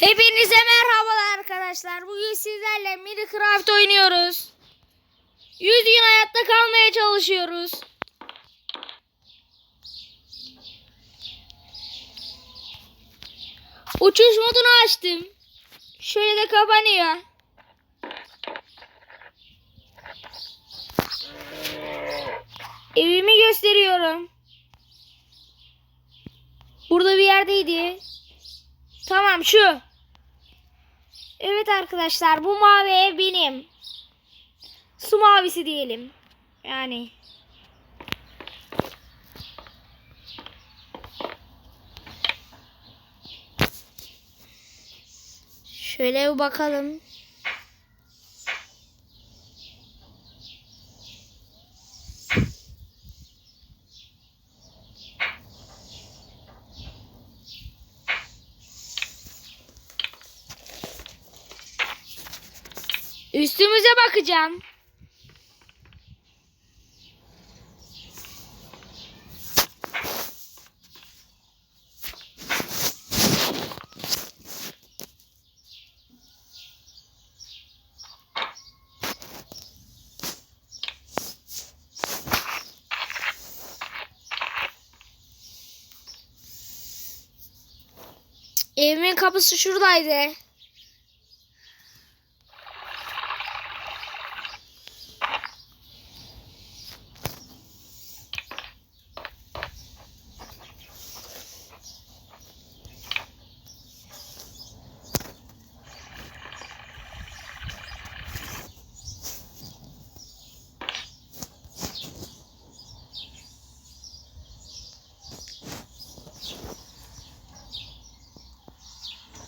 Hepinize merhabalar arkadaşlar. Bugün sizlerle Minecraft oynuyoruz. 100 gün hayatta kalmaya çalışıyoruz. Uçuş modunu açtım. Şöyle de kapanıyor. Evimi gösteriyorum. Burada bir yerdeydi. Tamam şu. Evet arkadaşlar bu mavi ev benim. Su mavisi diyelim. Yani. Şöyle bir bakalım. Üstümüze bakacağım. Evimin kapısı şuradaydı.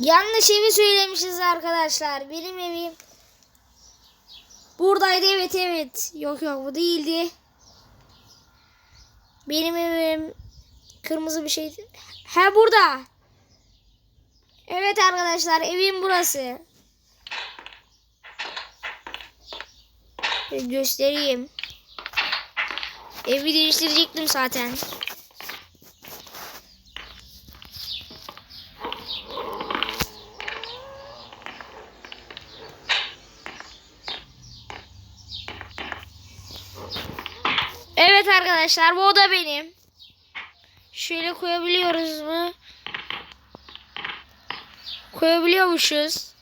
Yanlış evi söylemişiz arkadaşlar. Benim evim buradaydı evet evet. Yok yok bu değildi. Benim evim kırmızı bir şeydi. Ha burada. Evet arkadaşlar evim burası. Göstereyim. Evi değiştirecektim zaten. Evet arkadaşlar bu oda benim. Şöyle koyabiliyoruz mu? Koyabiliyormuşuz.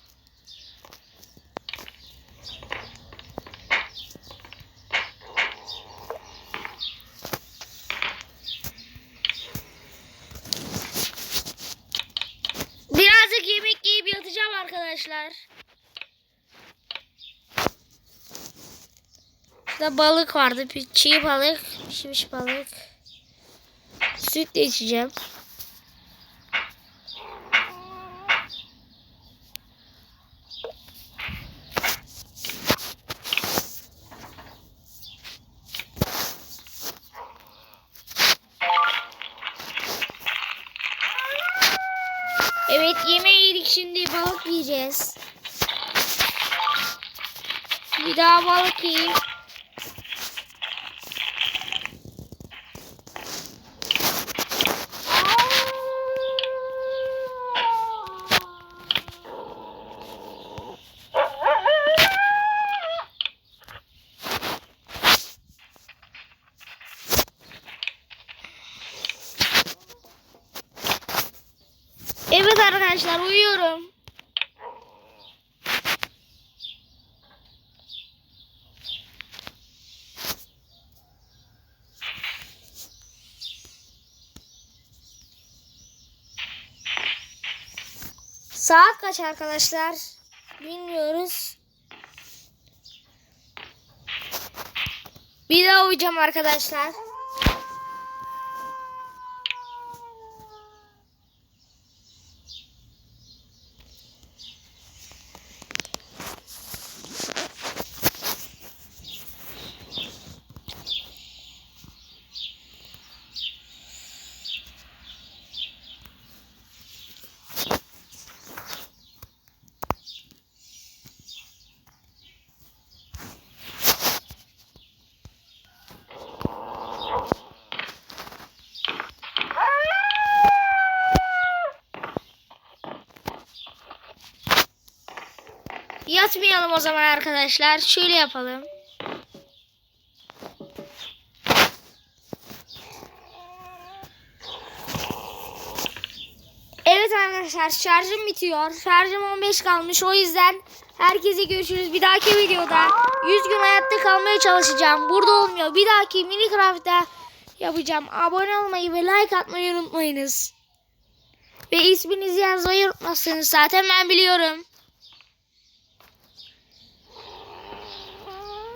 Birazcık yemek yiyip yatacağım arkadaşlar. Şurada balık vardı. Bir çiğ balık, pişmiş balık. Süt de içeceğim. Evet yemeği yedik şimdi balık yiyeceğiz. Bir daha balık yiyeyim. Evet arkadaşlar uyuyorum. Saat kaç arkadaşlar? Bilmiyoruz. Bir daha uyuyacağım arkadaşlar. Yatmayalım o zaman arkadaşlar. Şöyle yapalım. Evet arkadaşlar şarjım bitiyor. Şarjım 15 kalmış. O yüzden herkese görüşürüz. Bir dahaki videoda 100 gün hayatta kalmaya çalışacağım. Burada olmuyor. Bir dahaki Minecraft'ta yapacağım. Abone olmayı ve like atmayı unutmayınız. Ve isminizi yazmayı unutmazsınız. Zaten ben biliyorum.